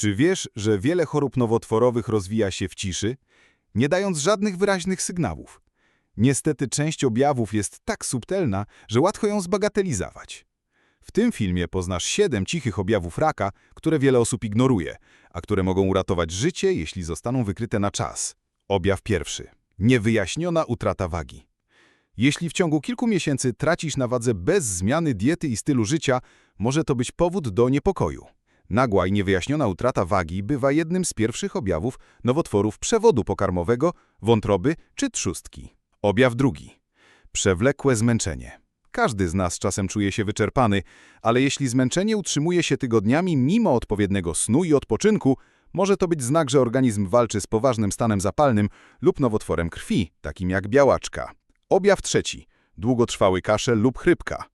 Czy wiesz, że wiele chorób nowotworowych rozwija się w ciszy, nie dając żadnych wyraźnych sygnałów? Niestety część objawów jest tak subtelna, że łatwo ją zbagatelizować. W tym filmie poznasz 7 cichych objawów raka, które wiele osób ignoruje, a które mogą uratować życie, jeśli zostaną wykryte na czas. Objaw pierwszy. Niewyjaśniona utrata wagi. Jeśli w ciągu kilku miesięcy tracisz na wadze bez zmiany diety i stylu życia, może to być powód do niepokoju. Nagła i niewyjaśniona utrata wagi bywa jednym z pierwszych objawów nowotworów przewodu pokarmowego, wątroby czy trzustki. Objaw drugi. Przewlekłe zmęczenie. Każdy z nas czasem czuje się wyczerpany, ale jeśli zmęczenie utrzymuje się tygodniami mimo odpowiedniego snu i odpoczynku, może to być znak, że organizm walczy z poważnym stanem zapalnym lub nowotworem krwi, takim jak białaczka. Objaw trzeci. Długotrwały kaszel lub chrypka.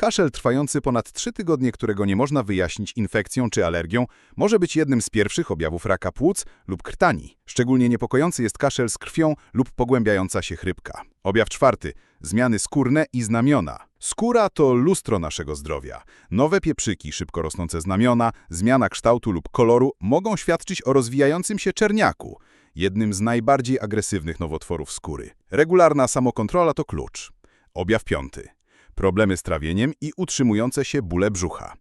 Kaszel trwający ponad 3 tygodnie, którego nie można wyjaśnić infekcją czy alergią, może być jednym z pierwszych objawów raka płuc lub krtani. Szczególnie niepokojący jest kaszel z krwią lub pogłębiająca się chrypka. Objaw czwarty. Zmiany skórne i znamiona. Skóra to lustro naszego zdrowia. Nowe pieprzyki, szybko rosnące znamiona, zmiana kształtu lub koloru mogą świadczyć o rozwijającym się czerniaku, jednym z najbardziej agresywnych nowotworów skóry. Regularna samokontrola to klucz. Objaw piąty. Problemy z trawieniem i utrzymujące się bóle brzucha.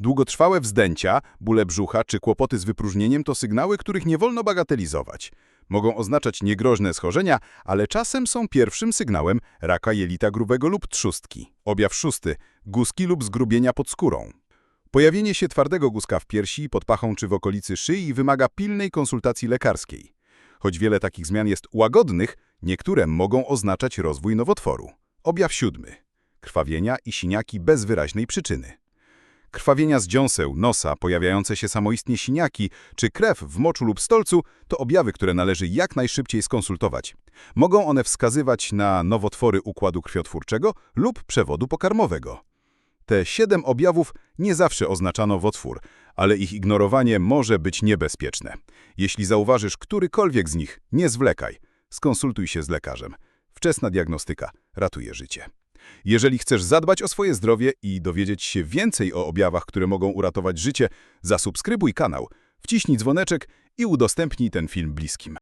Długotrwałe wzdęcia, bóle brzucha czy kłopoty z wypróżnieniem to sygnały, których nie wolno bagatelizować. Mogą oznaczać niegroźne schorzenia, ale czasem są pierwszym sygnałem raka jelita grubego lub trzustki. Objaw szósty. Guzki lub zgrubienia pod skórą. Pojawienie się twardego guzka w piersi, pod pachą czy w okolicy szyi wymaga pilnej konsultacji lekarskiej. Choć wiele takich zmian jest łagodnych, niektóre mogą oznaczać rozwój nowotworu. Objaw siódmy. Krwawienia i siniaki bez wyraźnej przyczyny. Krwawienia z dziąseł, nosa, pojawiające się samoistnie siniaki czy krew w moczu lub stolcu to objawy, które należy jak najszybciej skonsultować. Mogą one wskazywać na nowotwory układu krwiotwórczego lub przewodu pokarmowego. Te siedem objawów nie zawsze oznacza nowotwór, ale ich ignorowanie może być niebezpieczne. Jeśli zauważysz którykolwiek z nich, nie zwlekaj. Skonsultuj się z lekarzem. Wczesna diagnostyka ratuje życie. Jeżeli chcesz zadbać o swoje zdrowie i dowiedzieć się więcej o objawach, które mogą uratować życie, zasubskrybuj kanał, wciśnij dzwoneczek i udostępnij ten film bliskim.